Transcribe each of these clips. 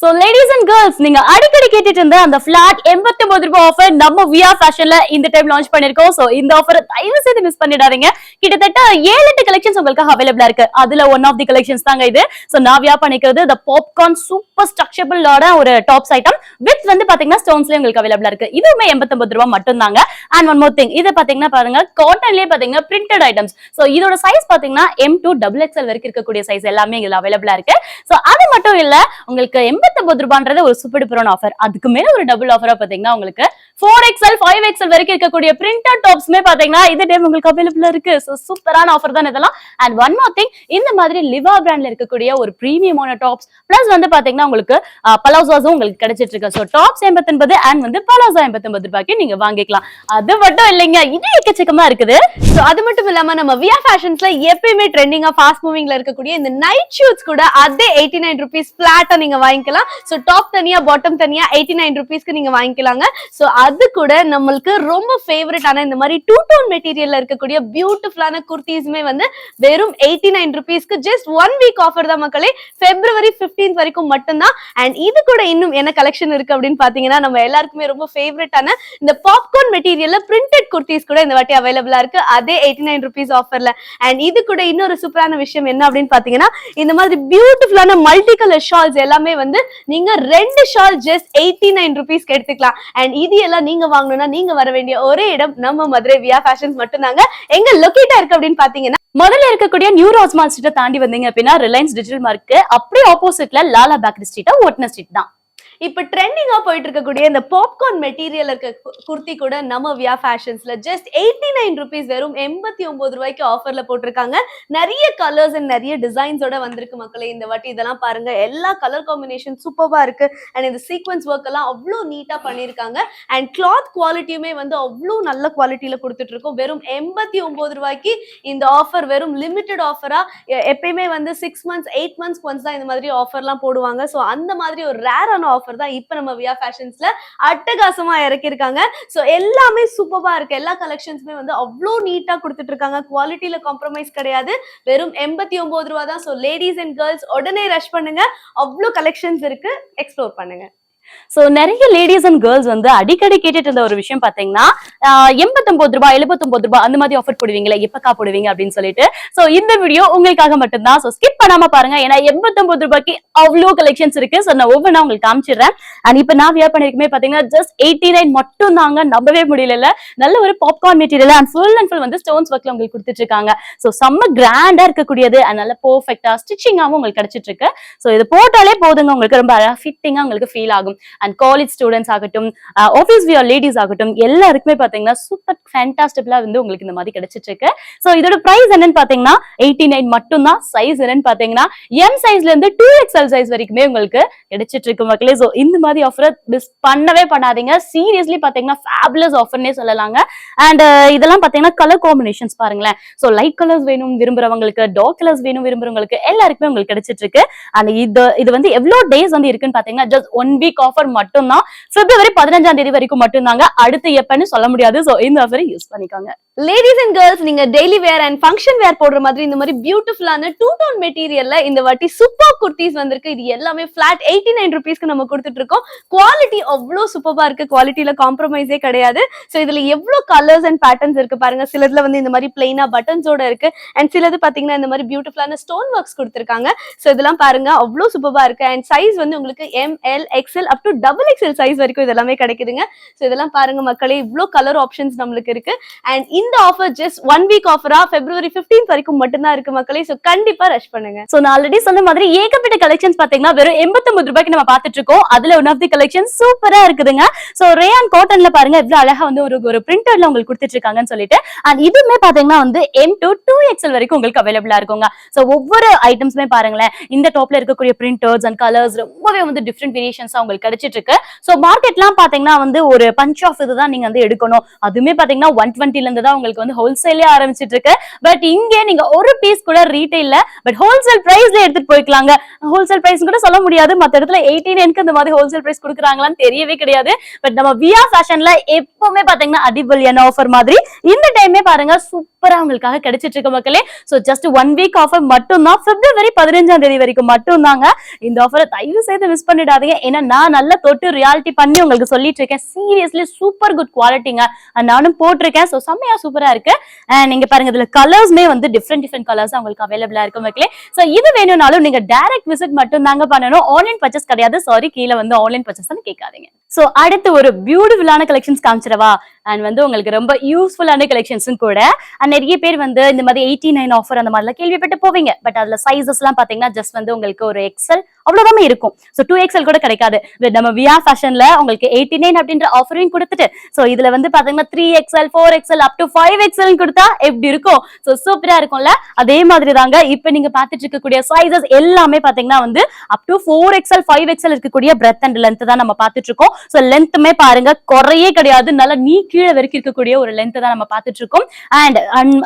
So ladies and girls நீங்க அடிக்கடி கேட்டுட்டு இருந்த அந்த பிளாட் எண்பத்தி ஒன்பது ரூபாய் ஆஃபர் நம்ம வியா ஃபேஷன்ல இந்த டைம் லான்ச் பண்ணிருக்கோம் சோ இந்த ஆஃபர் தயவு செய்து மிஸ் பண்ணிடாதீங்க. கிட்டத்தட்ட ஏழு எட்டு கலெக்ஷன்ஸ் உங்களுக்கு அவைலபிளா இருக்கு. அதுல ஒன் ஆஃப் தி கலெக்ஷன்ஸ் தாங்க இது. சோ நான் வியா பண்ணிக்கிறது இந்த பாப்கார்ன் சூப்பர் ஸ்ட்ரக்சபிளோட ஒரு டாப்ஸ் ஐட்டம் வித் வந்து பாத்தீங்கன்னா ஸ்டோன்ஸ்லயே உங்களுக்கு அவைலபிளா இருக்கு. இதுவுமே எண்பத்தி ரூபாய் மட்டும் தாங்க அண்ட் ஒன் மோர் திங் இது பாத்தீங்கன்னா பாருங்க காட்டன்லயே பாத்தீங்கன்னா பிரிண்டட் ஐட்டம்ஸ் சோ இதோட சைஸ் பாத்தீங்கன்னா எம் டூ டபுள் எக்ஸ்எல் வரைக்கும் இருக்கக்கூடிய சைஸ் எல்லாமே இதுல அவைலபிளா இருக்கு. சோ அது மட்டும் இல்ல உங்களுக்கு எண்பத்தி எண்பத்தொன்பது ரூபான்றது ஒரு சூப்பர் டூப்பரான ஆஃபர் அதுக்கு மேல ஒரு டபுள் ஆஃபரா பாத்தீங்கன்னா உங்களுக்கு ஃபோர் எக்ஸ்எல் ஃபைவ் எக்ஸ்எல் வரைக்கும் இருக்கக்கூடிய பிரிண்டட் டாப்ஸ்மே பாத்தீங்கன்னா இந்த டைம் உங்களுக்கு அவைலபிளா இருக்கு. ஸோ சூப்பரான ஆஃபர் தான் இதெல்லாம். அண்ட் ஒன் மோர் திங் இந்த மாதிரி லிவா பிராண்ட்ல இருக்கக்கூடிய ஒரு பிரீமியமான டாப்ஸ் பிளஸ் வந்து பாத்தீங்கன்னா உங்களுக்கு பலாசாஸும் உங்களுக்கு கிடைச்சிட்டு இருக்கு. ஸோ டாப்ஸ் எண்பத்தொன்பது அண்ட் வந்து பலாசா எண்பத்தொன்பது ரூபாய்க்கு நீங்க வாங்கிக்கலாம். அது மட்டும் இல்லைங்க இது எக்கச்சக்கமா இருக்குது. ஸோ அது மட்டும் இல்லாம நம்ம வியா ஃபேஷன்ஸ்ல எப்பயுமே ட்ரெண்டிங்கா ஃபாஸ்ட் மூவிங்ல இருக்கக்கூடிய இந்த நைட் ஷூட்ஸ் கூட அதே எயிட்டி நைன் ருபீஸ் பிளாட்டா நீங்க வாங்கிக்கலாம். ஸோ டாப் தனியா பாட்டம் தனியா எயிட்டி நைன் ருபீஸ்க்கு நீங்க வாங்கிக்கலாங்க. ஸோ அது கூட நம்மளுக்கு ரொம்ப ஃபேவரட்டான இந்த மாதிரி டூ டோன் மெட்டீரியல்ல இருக்கக்கூடிய பியூட்டிஃபுல்லான குர்த்திஸுமே வந்து வெறும் எயிட்டி நைன் ருபீஸ்க்கு ஜஸ்ட் ஒன் வீக் ஆஃபர் தான் மக்களே. பிப்ரவரி 15th வரைக்கும் மட்டும்தான். அண்ட் இது கூட இன்னும் என்ன கலெக்ஷன் இருக்கு அப்படின்னு பாத்தீங்கன்னா நம்ம எல்லாருக்குமே ரொம்ப ஃபேவரட்டான இந்த பாப்கார்ன் மெட்டீரியல்ல பிரிண்டட் குர்த்திஸ் கூட இந்த வாட்டி அவைலபிளா இருக்கு. அதே எயிட்டி நைன் ருபீஸ் ஆஃபர்ல அண்ட் இது கூட இன்னொரு சூப்பரான விஷயம் என்ன அப்படின்னு பாத்தீங்கன்னா இந்த மாதிரி பியூட்டிஃபுல்லான மல்டி கலர் ஷால்ஸ் எல்லாமே வந்து நீங்க ரெண்டு ஷால் ஜஸ்ட் எயிட்டி நைன் ருபீஸ்க்கு எடுத்துக்கலாம். அண்ட் இது எல்லாம் நீங்க வாங்கணும்னா நீங்க வர வேண்டிய ஒரே இடம் நம்ம மதுரை வியா ஃபேஷன்ஸ் மட்டும்தாங்க. எங்க லொக்கேட்டா இருக்கு அப்படின்னு பாத்தீங்கன்னா முதல்ல இருக்கக்கூடிய நியூ ராஜ்மால் ஸ்ட்ரீட்டை தாண்டி வந்தீங்க அப்படின்னா ரிலையன்ஸ் டிஜிட்டல் மார்க்கு அப்படியே ஆப்போசிட்ல லாலா பேக்கரி ஸ்ட்ரீட்டா ஓட்ன ஸ்ட்ரீட் தான். இப்ப ட்ரெண்டிங்கா போயிட்டு இருக்கக்கூடிய இந்த பாப்கார்ன் மெட்டீரியல் இருக்க கு- குர்த்தி கூட நம்ம வியா ஃபேஷன்ஸ்ல ஜஸ்ட் எயிட்டி நைன் ருபீஸ் வெறும் எண்பத்தி ஒன்பது ரூபாய்க்கு ஆஃபர்ல போட்டிருக்காங்க. நிறைய கலர்ஸ் அண்ட் நிறைய டிசைன்ஸோட வந்திருக்கு மக்களே. இந்த வாட்டி இதெல்லாம் பாருங்க. எல்லா கலர் காம்பினேஷன் சூப்பர்வா இருக்கு. அண்ட் இந்த சீக்வன்ஸ் ஒர்க் எல்லாம் அவ்வளோ நீட்டா பண்ணியிருக்காங்க. அண்ட் கிளாத் குவாலிட்டியுமே வந்து அவ்வளோ நல்ல குவாலிட்டியில கொடுத்துட்டு இருக்கோம் வெறும் எண்பத்தி ஒன்பது ரூபாய்க்கு இந்த ஆஃபர் வெறும் லிமிடெட் ஆஃபரா எப்பயுமே வந்து six months eight months once தான் இந்த மாதிரி ஆஃபர்லாம் போடுவாங்க. ஸோ அந்த மாதிரி ஒரு ரேரான ஆஃபர் தான் இப்போ நம்ம வியா ஃபேஷன்ஸ்ல அட்டகாசமா இறக்கியிருக்காங்க. ஸோ எல்லாமே சூப்பராக இருக்கு. எல்லா கலெக்ஷன்ஸுமே வந்து அவ்வளோ நீட்டாக கொடுத்துட்டு இருக்காங்க குவாலிட்டியில காம்ப்ரமைஸ் கிடையாது. வெறும் எண்பத்தி ஒன்பது ரூபா தான் ஸோ லேடிஸ் அண்ட் கேர்ள்ஸ் உடனே ரஷ் பண்ணுங்க. அவ்வளோ கலெக்ஷன்ஸ் இருக்கு. எக்ஸ்ப்ளோர் பண்ணுங்க. சோ நிறைய லேடிஸ் அண்ட் கேர்ள்ஸ் வந்து அடிக்கடி கேட்டுட்டு இருந்த ஒரு விஷயம் பாத்தீங்கன்னா எண்பத்தொம்பது ரூபாய் எழுபத்தொம்பது ரூபாய் அந்த மாதிரி ஆஃபர் போடுவீங்களா எப்பக்கா போடுவீங்க அப்படின்னு சொல்லிட்டு. சோ இந்த வீடியோ உங்களுக்காக மட்டும்தான். ஸோ ஸ்கிப் பண்ணாம பாருங்க. ஏன்னா எண்பத்தொம்பது ரூபாய்க்கு அவ்வளோ கலெக்ஷன்ஸ் இருக்கு. ஸோ நான் ஒவ்வொன்றா உங்களுக்கு காமிச்சிடுறேன். அண்ட் இப்போ நான் வியர் பண்ணிருக்குமே பாத்தீங்கன்னா ஜஸ்ட் எயிட்டி நைன் மட்டும் தாங்க நம்பவே முடியல நல்ல ஒரு popcorn material and full and full வந்து ஸ்டோன்ஸ் ஒர்க்ல உங்களுக்கு கொடுத்துட்டு இருக்காங்க. ஸோ செம்ம கிராண்டா இருக்கக்கூடியது அண்ட் நல்ல பெர்ஃபெக்டா ஸ்டிச்சிங்காவும் உங்களுக்கு கிடைச்சிட்டு இருக்கு. ஸோ இது போட்டாலே போதுங்க. உங்களுக்கு ரொம்ப ஃபிட்டிங்கா உங்களுக்கு ஃபீல் ஆகும். அண்ட் காலேஜ் ஸ்டூடெண்ட்ஸ் ஆகட்டும் ஆஃபீஸ் வியர் லேடிஸ் ஆகட்டும் எல்லாருக்குமே பாத்தீங்கன்னா சூப்பர் ஃபேண்டாஸ்டிப்லா வந்து உங்களுக்கு இந்த மாதிரி கிடைச்சிட்டு இருக்கு ஸோ இதோட பிரைஸ் என்னன்னு பாத்தீங்கன்னா எயிட்டி நைன் மட்டும் தான் சைஸ் என்னன்னு பாத்தீங்கன்னா எம் சைஸ்ல இருந்து டூ எக்ஸ்எல் சைஸ் வரைக்குமே உங்களுக்கு கிடைச்சிட்டு இருக்கு மக்களே. ஸோ இந்த மாதிரி ஆஃபர் மிஸ் பண்ணவே பண்ணாதீங்க. சீரியஸ்லி பாத்தீங்கன்னா ஃபேபுலஸ் ஆஃபர்னே சொல்லலாங்க. அண்ட் uh, இதெல்லாம் பாத்தீங்கன்னா கலர் காம்பினேஷன்ஸ் பாருங்களேன். ஸோ லைட் கலர்ஸ் வேணும் விரும்புறவங்களுக்கு டார்க் கலர்ஸ் வேணும் விரும்புறவங்களுக்கு எல்லாருக்குமே உங்களுக்கு கிடைச்சிட்டு இருக்கு அண்ட் இது இது வந்து எவ்வளவு டேஸ் வந்து இருக்குன்னு பாத்தீங்கன்னா ஜஸ்ட் ஒன் வீக் ஆஃபர் மட்டும் தான் பிப்ரவரி பதினஞ்சாம் தேதி வரைக்கும் மட்டும்தாங்க. அடுத்து எப்பன்னு சொல்ல முடியாது. சோ இந்த ஆஃபரை யூஸ் பண்ணிக்கோங்க. லேடிஸ் அண்ட் கேர்ள்ஸ் நீங்க daily wear and function wear போடுற மாதிரி இந்த மாதிரி பியூட்டிஃபுல்லான டூ டோன் மெட்டீரியல்ல இந்த வாட்டி சூப்பர் குர்த்திஸ் வந்திருக்கு. இது எல்லாமே ஃபிளாட் எயிட்டி நைன் ருபீஸ்க்கு நம்ம கொடுத்துட்டு இருக்கோம் குவாலிட்டி அவ்வளோ சூப்பரா இருக்கு. குவாலிட்டியில காம்ப்ரமைஸே கிடையாது. ஸோ இதுல எவ்வளவு கலர்ஸ் அண்ட் பேட்டர்ன்ஸ் இருக்கு பாருங்க. சிலதுல வந்து இந்த மாதிரி பிளைனா பட்டன்ஸோட இருக்கு. அண்ட் சிலது பாத்தீங்கன்னா இந்த மாதிரி பியூட்டிஃபுல்லான ஸ்டோன் ஒர்க்ஸ் கொடுத்துருக்காங்க. ஸோ இதெல்லாம் பாருங்க. அவ்வளோ சூப்பரா இருக்கு. அண்ட் சைஸ் வந்து உங்களுக்கு M L XL up to double XL size வரைக்கும் இது எல்லாமே கிடைக்குதுங்க. ஸோ இதெல்லாம் பாருங்க மக்களே இவ்வளோ கலர் ஆப்ஷன்ஸ் நம்மளுக்கு இருக்கு. அண்ட் இந்த ஆஃபர் ஜஸ்ட் ஒன் வீக் ஆஃபரா பிப்ரவரி 15th வரைக்கும் மட்டும்தான் இருக்கு மக்களே. ஸோ கண்டிப்பா ரஷ் பண்ணுங்க. சோ நான் ஆல்ரெடி சொன்ன மாதிரி ஏகப்பட்ட கலெக்ஷன்ஸ் பாத்தீங்கன்னா வெறும் 89 ரூபாய்க்கு நம்ம பாத்துட்டு இருக்கோம். அதுல ஒன் ஆஃப் தி கலெக்ஷன் சூப்பரா இருக்குதுங்க. சோ ரேயான் காட்டன்ல பாருங்க எவ்வளவு அழகா வந்து ஒரு ஒரு பிரிண்டர்ல உங்களுக்கு கொடுத்துட்டு இருக்காங்கன்னு சொல்லிட்டு. அண்ட் இதுவுமே பாத்தீங்கன்னா வந்து எம் டு டூ எக்ஸ்எல் வரைக்கும் உங்களுக்கு அவைலபிளா இருக்குங்க. சோ ஒவ்வொரு ஐட்டம்ஸுமே பாருங்களேன். இந்த டாப்ல இருக்கக்கூடிய பிரிண்டர்ஸ் அண்ட் கலர்ஸ் ரொம்பவே வந்து டிஃப்ரெண்ட் வேரியேஷன்ஸ் உங்களுக்கு கிடைச்சிட்டு இருக்கு சோ மார்க்கெட்லாம் பாத்தீங்கன்னா வந்து ஒரு பஞ்ச் ஆஃப் இதுதான் நீங்க வந்து எடுக்கணும். அதுவுமே பாத்தீங்கன்னா ஒன் டுவெண்ட்டில இருந்து தான் உங்களுக்கு வந்து ஹோல்சேலே ஆரம்பிச்சிட்டு இருக்கு பட் இங்கே நீங்க ஒரு பீஸ் கூட ரீட்டைல்ல பட் ஹோல்சேல் பிரைஸ்ல எடுத்துட்டு போய்க்கலாங்க. ஹோல்சேல் பிரைஸ் கூட சொல்ல முடியாது. மத்த இடத்துல எயிட்டீன் எனக்கு இந்த மாதிரி ஹோல்சேல் பிரைஸ் கொடுக்குறாங்களான்னு தெரியவே கிடையாது. பட் நம்ம வியா ஃபேஷன்ல எப்பவுமே பாத்தீங்கன்னா அடிபலியான ஆஃபர் மாதிரி. இந்த டைமே பாருங்க சூப்பரா உங்களுக்காக கிடைச்சிட்டு இருக்கு மக்களே. So just one week offer மட்டும் தான் பிப்ரவரி பதினஞ்சாம் தேதி வரைக்கும் மட்டும் தாங்க இந்த ஆஃபரை தயவு செய்து மிஸ் பண்ணிடாதீங்க. ஏன்னா நான் நல்லா தொட்டு ரியாலிட்டி பண்ணி உங்களுக்கு சொல்லிட்டு இருக்கேன் சீரியஸ்லி சூப்பர் குட் குவாலிட்டிங்க நானும் போட்டிருக்கேன். ஸோ செம்மையா சூப்பரா இருக்கு. நீங்க பாருங்க இதுல கலர்ஸ்மே வந்து டிஃப்ரெண்ட் டிஃப்ரெண்ட் கலர்ஸ் உங்களுக்கு அவைலபிளா இருக்கும் மக்களே. ஸோ இது வேணும்னாலும் நீங்க டைரக்ட் விசிட் மட்டும் தாங்க பண்ணணும். ஆன்லைன் பர்ச்சேஸ் கிடையாது. சாரி கீழே வந்து ஆன்லைன் பர்ச்சேஸ் கேட்காதீங்க. சோ அடுத்து ஒரு பியூட்டிஃபுல்லான கலெக்ஷன்ஸ் காமிச்சிடவா? அண்ட் வந்து உங்களுக்கு ரொம்ப யூஸ்ஃபுல்லான கலெக்ஷன்ஸும் கூட. அண்ட் நிறைய பேர் வந்து இந்த மாதிரி எயிட்டி நைன் ஆஃபர் அந்த மாதிரிலாம் கேள்விப்பட்டு போவீங்க. பட் அதுல சைஸஸ் எல்லாம் பாத்தீங்கன்னா ஜஸ்ட் வந்து உங்களுக்கு ஒரு எக்ஸல் அவ்வளவுதான் இருக்கும். ஸோ டூ எக்ஸ்எல் கூட கிடைக்காது. நம்ம வியா ஃபேஷன்ல உங்களுக்கு எயிட்டி நைன் அப்படின்ற ஆஃபரையும் கொடுத்துட்டு ஸோ இதுல வந்து பாத்தீங்கன்னா three XL four XL up to five XL கொடுத்தா எப்படி இருக்கும்? ஸோ சூப்பரா இருக்கும்ல? அதே மாதிரி தாங்க இப்ப நீங்க பாத்துட்டு இருக்கக்கூடிய சைசஸ் எல்லாமே பாத்தீங்கன்னா வந்து up to four XL five XL இருக்கக்கூடிய பிரெத் அண்ட் லென்த் தான் நம்ம பாத்துட்டு இருக்கோம். ஸோ லென்த்துமே பாருங்க குறையே கிடையாது. நல்லா நீ கீழே வரைக்கும் இருக்கக்கூடிய ஒரு லென்த் தான் நம்ம பாத்துட்டு இருக்கோம். அண்ட்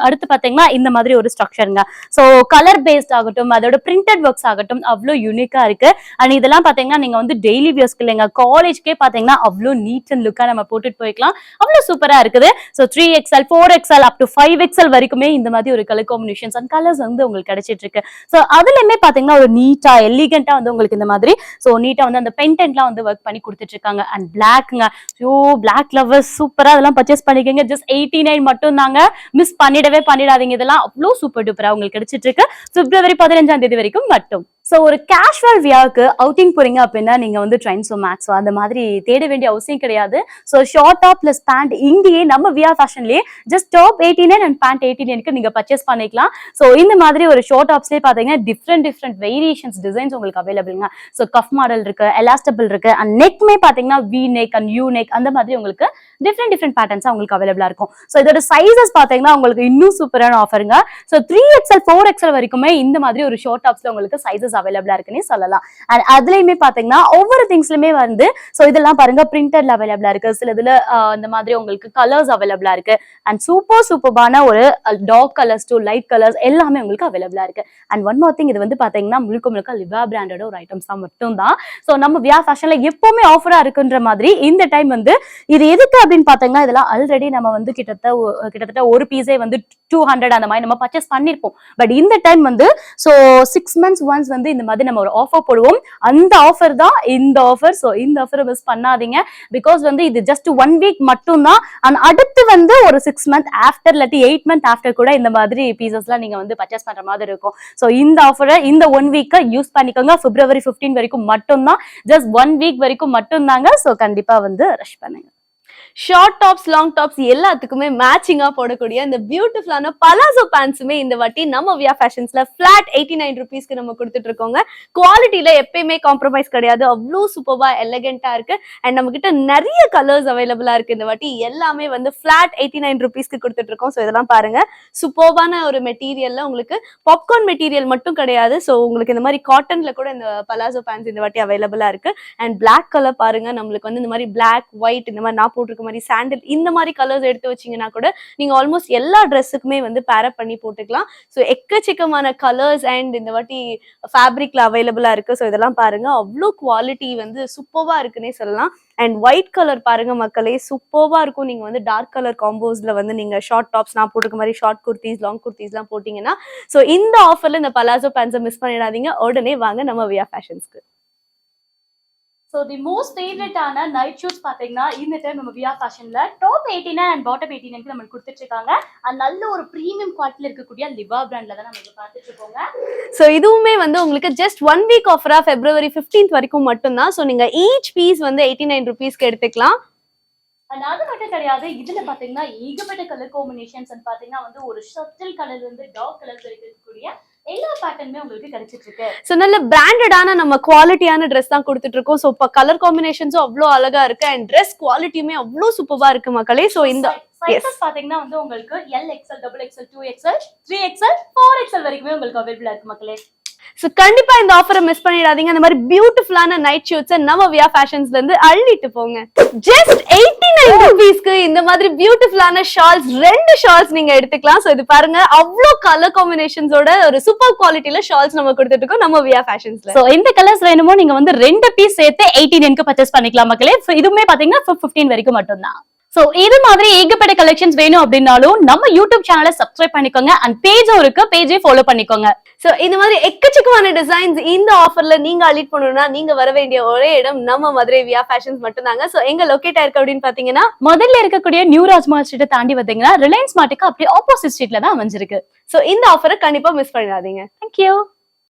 அடுத்து பாத்தீங்கன்னா இந்த மாதிரி ஒரு ஸ்ட்ரக்சருங்க ஸோ கலர் பேஸ்ட் ஆகட்டும் அதோட பிரிண்டட் ஒர்க்ஸ் ஆகட்டும் அவ்வளோ யூனிக்கா இருக்கு இருக்கு. அண்ட் இதெல்லாம் பாத்தீங்கன்னா நீங்க வந்து டெய்லி வியர்ஸ்க்கு இல்லைங்க. காலேஜ்க்கே பாத்தீங்கன்னா அவ்வளோ நீட் அண்ட் லுக்கா நம்ம போட்டுட்டு போய்க்கலாம். அவ்வளோ சூப்பரா இருக்குது. So three XL four XL up to five XL வரைக்குமே இந்த மாதிரி ஒரு கலர் காம்பினேஷன்ஸ் அண்ட் கலர்ஸ் வந்து உங்களுக்கு கிடைச்சிட்டு இருக்கு ஸோ அதுலயுமே பாத்தீங்கன்னா ஒரு நீட்டா எலிகண்டா வந்து உங்களுக்கு இந்த மாதிரி. ஸோ நீட்டா வந்து அந்த பென்டென்ட்லாம் வந்து ஒர்க் பண்ணி கொடுத்துட்டு இருக்காங்க அண்ட் பிளாக்ங்க ஐயோ பிளாக் லவர்ஸ் சூப்பரா அதெல்லாம் பர்ச்சேஸ் பண்ணிக்கோங்க. ஜஸ்ட் எயிட்டி நைன் மட்டும் தாங்க மிஸ் பண்ணிடவே பண்ணிடாதீங்க. இதெல்லாம் அவ்வளோ சூப்பர் டூப்பரா உங்களுக்கு கிடைச்சிட்டு இருக்கு பிப்ரவரி பதினஞ்சாம் தேதி வரைக்கும் மட்டும். ஸோ ஒரு கேஷுவல் வியாவுக்கு அவுட்டிங் போறீங்க அப்படின்னா நீங்க வந்து ட்ரெயின் ஸோ மேக்ஸோ அந்த மாதிரி தேட வேண்டிய அவசியம் கிடையாது. ஸோ ஷார்ட் பிளஸ் பேண்ட் இங்கேயே நம்ம Via ஃபேஷன்லயே just top eighty nine and pant eighty நைனுக்கு நீங்க பர்ச்சேஸ் பண்ணிக்கலாம். ஸோ இந்த மாதிரி ஒரு ஷார்ட் டாப்ஸ்லேயே பார்த்தீங்கன்னா டிஃப்ரெண்ட் டிஃப்ரெண்ட் வேரியேஷன்ஸ் டிசைன்ஸ் உங்களுக்கு அவைலபிள்ங்க ஸோ கஃப் மாடல் இருக்கு எலாஸ்டபிள் இருக்கு அண்ட் நெக்மே பார்த்தீங்கன்னா V neck and U neck அந்த மாதிரி உங்களுக்கு டிஃப்ரெண்ட் டிஃப்ரெண்ட் பேட்டர்ன்ஸ் உங்களுக்கு அவைலபிளா இருக்கும். ஸோ இதோட சைசஸ் பார்த்தீங்கன்னா உங்களுக்கு இன்னும் சூப்பரான ஆஃபருங்க so three XL four XL வரைக்குமே இந்த மாதிரி ஒரு ஷார்ட் டாப்ஸ்ல உங்களுக்கு சைசஸ் அவைலபிளா இருக்குன்னு சொல்லலாம். அண்ட் அதுலயுமே பாத்தீங்கன்னா ஒவ்வொரு திங்ஸ்லயுமே வந்து ஸோ இதெல்லாம் பாருங்க பிரிண்டட்ல அவைலபிளா இருக்கு. சில இதுல இந்த மாதிரி உங்களுக்கு கலர்ஸ் அவைலபிளா இருக்கு. அண்ட் சூப்பர் சூப்பர்பான ஒரு dark colours to light colours எல்லாமே உங்களுக்கு அவைலபிளா இருக்கு. அண்ட் ஒன் மோர் திங் இது வந்து பாத்தீங்கன்னா முழுக்க முழுக்க லிவா பிராண்டோட ஒரு ஐட்டம்ஸ் தான் மட்டும் தான் ஸோ நம்ம வியா ஃபேஷன்ல எப்பவுமே ஆஃபரா இருக்குன்ற மாதிரி இந்த டைம் வந்து இது எதுக்கு அப்படின்னு பாத்தீங்கன்னா இதெல்லாம் ஆல்ரெடி நம்ம வந்து கிட்டத்தட்ட கிட்டத்தட்ட ஒரு பீஸே வந்து டூ ஹண்ட்ரட் அந்த மாதிரி நம்ம பர்ச்சேஸ் பண்ணிருப்போம். பட் இந்த டைம் வந்து ஸோ சிக்ஸ் மந்த்ஸ் ஒன்ஸ் வந்து இந்த மாதிரி நம்ம ஒரு ஆஃபர் போடுவோம். அந்த ஆஃபர் தான் இந்த ஆஃபர் ஸோ இந்த ஆஃபரை மிஸ் பண்ணாதீங்க. பிகாஸ் வந்து இது ஜஸ்ட் ஒன் வீக் மட்டும்தான். அண்ட் அடுத்து வந்து ஒரு சிக்ஸ் மந்த் ஆஃப்டர் இல்லாட்டி எயிட் மந்த் ஆஃப்டர் கூட இந்த மாதிரி பீசஸ்லாம் நீங்கள் வந்து பர்ச்சேஸ் பண்ணுற மாதிரி இருக்கும். ஸோ இந்த ஆஃபரை இந்த ஒன் வீக்கை யூஸ் பண்ணிக்கோங்க. பிப்ரவரி 15 வரைக்கும் மட்டும்தான். ஜஸ்ட் ஒன் வீக் வரைக்கும் மட்டும்தாங்க. ஸோ கண்டிப்பாக வந்து ரஷ் பண்ணுங்க. ஷார்ட் டாப்ஸ் லாங் டாப்ஸ் எல்லாத்துக்குமே மேட்சிங்கா போடக்கூடிய இந்த பியூட்டிஃபுல்லான பலாசோ பேண்ட்ஸுமே இந்த வாட்டி நம்ம வியா ஃபேஷன்ஸ்ல ஃபிளாட் எயிட்டி நைன் ருபீஸ்க்கு நம்ம கொடுத்துட்டு இருக்கோங்க குவாலிட்டியில எப்பயுமே காம்ப்ரமைஸ் கிடையாது. அவ்வளோ சூப்பர்வா எலகென்ட்டா இருக்கு. அண்ட் நம்ம கிட்ட நிறைய கலர்ஸ் அவைலபிளா இருக்கு இந்த வாட்டி. எல்லாமே வந்து ஃபிளாட் எயிட்டி நைன் ருபீஸ்க்கு கொடுத்துட்டு இருக்கோம் ஸோ இதெல்லாம் பாருங்க. சூப்பர்வான ஒரு மெட்டீரியல்ல உங்களுக்கு பாப்கார்ன் மெட்டீரியல் மட்டும் கிடையாது. ஸோ உங்களுக்கு இந்த மாதிரி காட்டன்ல கூட இந்த பலாசோ பேண்ட்ஸ் இந்த வாட்டி அவைலபிளா இருக்கு. அண்ட் பிளாக் கலர் பாருங்க. நம்மளுக்கு வந்து இந்த மாதிரி பிளாக் ஒயிட் இந்த மாதிரி நான் போட்டிருக்க மாதிரி சாண்டில் இந்த மாதிரி கலர்ஸ் எடுத்து வச்சீங்கன்னா கூட நீங்க ஆல்மோஸ்ட் எல்லா ட்ரெஸ்ஸுக்குமே வந்து பேரப் பண்ணி போட்டுக்கலாம். ஸோ எக்கச்சக்கமான கலர்ஸ் அண்ட் இந்த வாட்டி ஃபேப்ரிக்ல அவைலபிளா இருக்கு. ஸோ இதெல்லாம் பாருங்க. அவ்வளோ குவாலிட்டி வந்து சூப்பர்வா இருக்குன்னே சொல்லலாம். அண்ட் ஒயிட் கலர் பாருங்க மக்களே சூப்பர்வா இருக்கும். நீங்க வந்து டார்க் கலர் காம்போஸ்ல வந்து நீங்க ஷார்ட் டாப்ஸ் நான் போட்டுக்க மாதிரி ஷார்ட் குர்த்திஸ் லாங் குர்த்திஸ்லாம் போட்டீங்கன்னா ஸோ இந்த ஆஃபர்ல இந்த பலாசோ பேண்ட்ஸை மிஸ் பண்ணிடாதீங்க. உடனே வாங்க நம்ம வியா ஃபேஷன்ஸ்க்கு ஸோ தி மோஸ்ட் ஃபேவரட்டான நைட் ஷூஸ் பார்த்தீங்கன்னா இந்த டைம் நம்ம Via ஃபேஷன்ல top eighty nine and bottom eighty நைனுக்கு நம்ம கொடுத்துட்டு இருக்காங்க அண்ட் நல்ல ஒரு ப்ரீமியம் குவாலிட்டியில் இருக்கக்கூடிய லிவா பிராண்ட்ல தான் நம்ம பார்த்துட்டு இருக்கோங்க ஸோ இதுவுமே வந்து உங்களுக்கு ஜஸ்ட் ஒன் வீக் ஆஃபரா பிப்ரவரி 15th வரைக்கும் மட்டும்தான். ஸோ நீங்க ஈச் பீஸ் வந்து எயிட்டி நைன் ருபீஸ்க்கு எடுத்துக்கலாம். அண்ட் அது மட்டும் கிடையாது இதுல பாத்தீங்கன்னா ஏகப்பட்ட கலர் காம்பினேஷன்ஸ் பாத்தீங்கன்னா வந்து ஒரு ஷட்டில் கலர் வந்து டார்க் கலர் இருக்கக்கூடிய எல்லா பேட்டர்னுமே உங்களுக்கு கிடைச்சிட்டு இருக்கு ஸோ நல்ல பிராண்டடான நம்ம குவாலிட்டியான ட்ரெஸ் தான் கொடுத்துட்டு இருக்கோம் ஸோ இப்போ கலர் காம்பினேஷன்ஸும் அவ்வளோ அழகா இருக்கு. அண்ட் ட்ரெஸ் குவாலிட்டியுமே அவ்வளோ சூப்பரா இருக்கு மக்களே. ஸோ இந்த சைஸஸ் பாத்தீங்கன்னா வந்து உங்களுக்கு L XL double XL two XL three XL four XL வரைக்குமே உங்களுக்கு அவைலபிளா இருக்கு மக்களே. சோ கண்டிப்பா இந்த ஆஃபரை மிஸ் பண்ணிடாதீங்க. அந்த மாதிரி பியூட்டிஃபுல்லான நைட் ஷூட்ஸ் நம்ம வியா ஃபேஷன்ஸ்ல இருந்து அள்ளிட்டு போங்க. ஜஸ்ட் எயிட்டி நைன் ருபீஸ்க்கு இந்த மாதிரி பியூட்டிஃபுல்லான ஷால்ஸ் ரெண்டு ஷால்ஸ் நீங்க எடுத்துக்கலாம். சோ இது பாருங்க அவ்வளோ கலர் காம்பினேஷன்ஸோட ஒரு சூப்பர் குவாலிட்டில ஷால்ஸ் நம்ம கொடுத்துட்டு இருக்கோம் நம்ம வியா ஃபேஷன்ஸ்ல ஸோ எந்த கலர்ஸ் வேணுமோ நீங்க வந்து ரெண்டு பீஸ் சேர்த்து எயிட்டி எனக்கு பர்ச்சேஸ் பண்ணிக்கலாம் மக்களே. இதுவுமே பாத்தீங்கன்னா ஃபிஃப்டீன் வரைக்கும் மட்டும்தான். சோ இது மாதிரி ஏகப்பட்ட கலெக்ஷன்ஸ் வேணும் அப்படின்னாலும் நம்ம யூடியூப் சேனலை சப்ஸ்கிரைப் பண்ணிக்கோங்க. அண்ட் பேஜும் இருக்கு. பேஜே ஃபாலோ பண்ணிக்கோங்க. சோ இந்த மாதிரி எக்கச்சக்கமான டிசைன்ஸ் இந்த ஆஃபர்ல நீங்க அலிட் பண்ணணும்னா நீங்க வர வேண்டிய ஒரே இடம் நம்ம மதுரை வியா ஃபேஷன்ஸ் மட்டும்தாங்க. சோ எங்க லொகேட் ஆயிருக்கு அப்படின்னு பாத்தீங்கன்னா முதல்ல இருக்கக்கூடிய நியூ ராஜ்மா ஸ்ட்ரீட்டை தாண்டி வந்தீங்கன்னா ரிலையன்ஸ் மார்ட்டுக்கு அப்படியே ஆப்போசிட் ஸ்ட்ரீட்ல தான் அமைஞ்சிருக்கு. சோ இந்த ஆஃபரை கண்டிப்பா மிஸ் பண்ணிடாதீங்க தேங்க்யூ